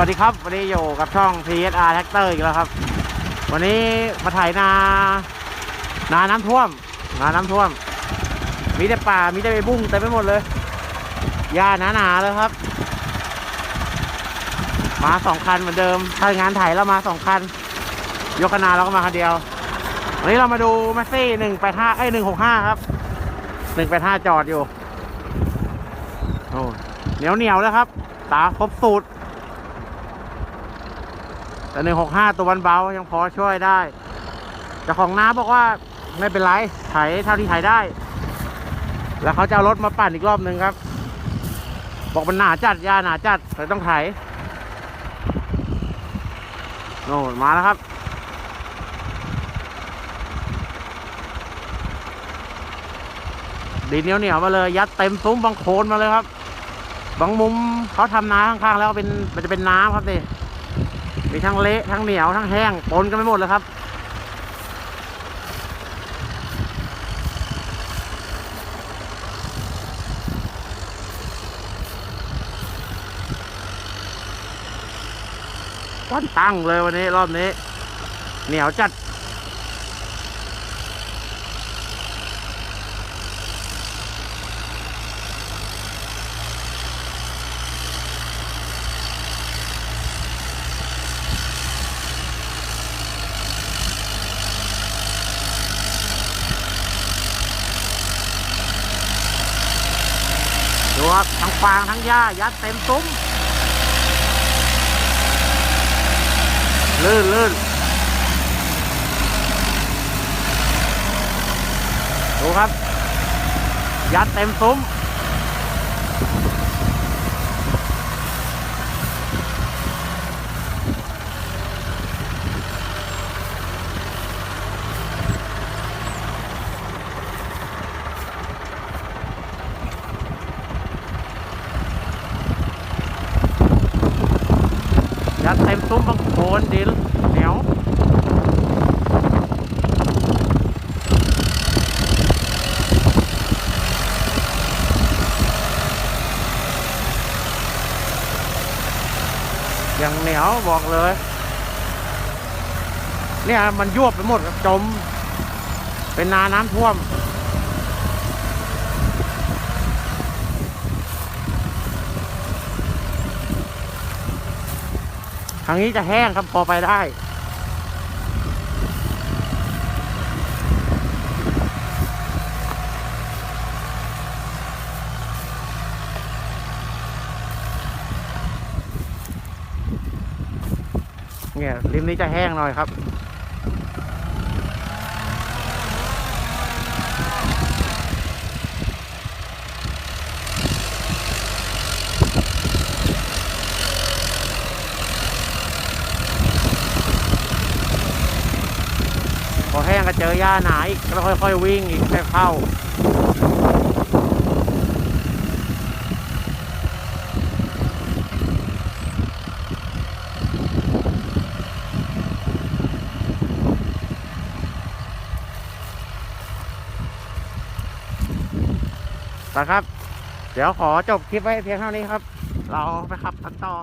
วัสดีครับ วันนี้อยู่กับช่อง PSR Tractor อีกแล้วครับ วันนี้มาถ่ายนา นาน้ำท่วม นาน้ำท่วม มีแต่ป่า มีแต่ใบบุ้งเต็มไปหมดเลยหญ้าหนาๆเลยครับ มาสองคันเหมือนเดิมถ้างานถ่ายแล้วมาสองคัน ยกคณาเราก็มาคันเดียว วันนี้เรามาดูแมสซี่หนึ่งแปดห้าเอ้ยหนึ่งหกห้าครับหนึ่งแปดห้าจอดอยู่ โอ้เหนียวเหนียวแล้วครับ ตาครบสูตร แต่หนึ่งหกห้าตัวมันเบายังพอช่วยได้เจ้าของน้าบอกว่าไม่เป็นไรไถเท่าที่ไถได้ แล้วเขาจะเอารถมาปั่นอีกรอบหนึ่งครับ บอกมันหนาจัดยาหนาจัดเลยต้องไถโน่นมาแล้วครับดินเหนียวเหนียวมาเลย ยัดเต็มซุ้มบางโคนมาเลยครับ บางมุมเขาทำนาข้างๆ แล้วเป็นมันจะเป็นน้ำครับดิ มีทั้งเละทั้งเหนียวทั้งแห้งปนกันไปหมดเลยครับ ก้อนตั้งเลยวันนี้รอบนี้ เหนียวจัด ดูครับทั้งฟางทั้งหญ้ายัดเต็มซุ้มลื่นลื่นดูครับ ยัดเต็มซุ้ม ยัดเต็มซุ้มบางโคนดินเหนียวอย่างเหนียวบอกเลย เนี่ยมันยวบไปหมดครับจม เป็นนาน้ำท่วม ทางนี้จะแห้งครับพอไปได้เนี่ยริมนี้จะแห้งหน่อยครับ แห้งก็เจอหญ้าหนาอีกแล้วค่อยๆวิ่งอีกค่อยเข้านะครับ เดี๋ยวขอจบคลิปไว้เพียงเท่านี้ครับ เราไปขับกันต่อ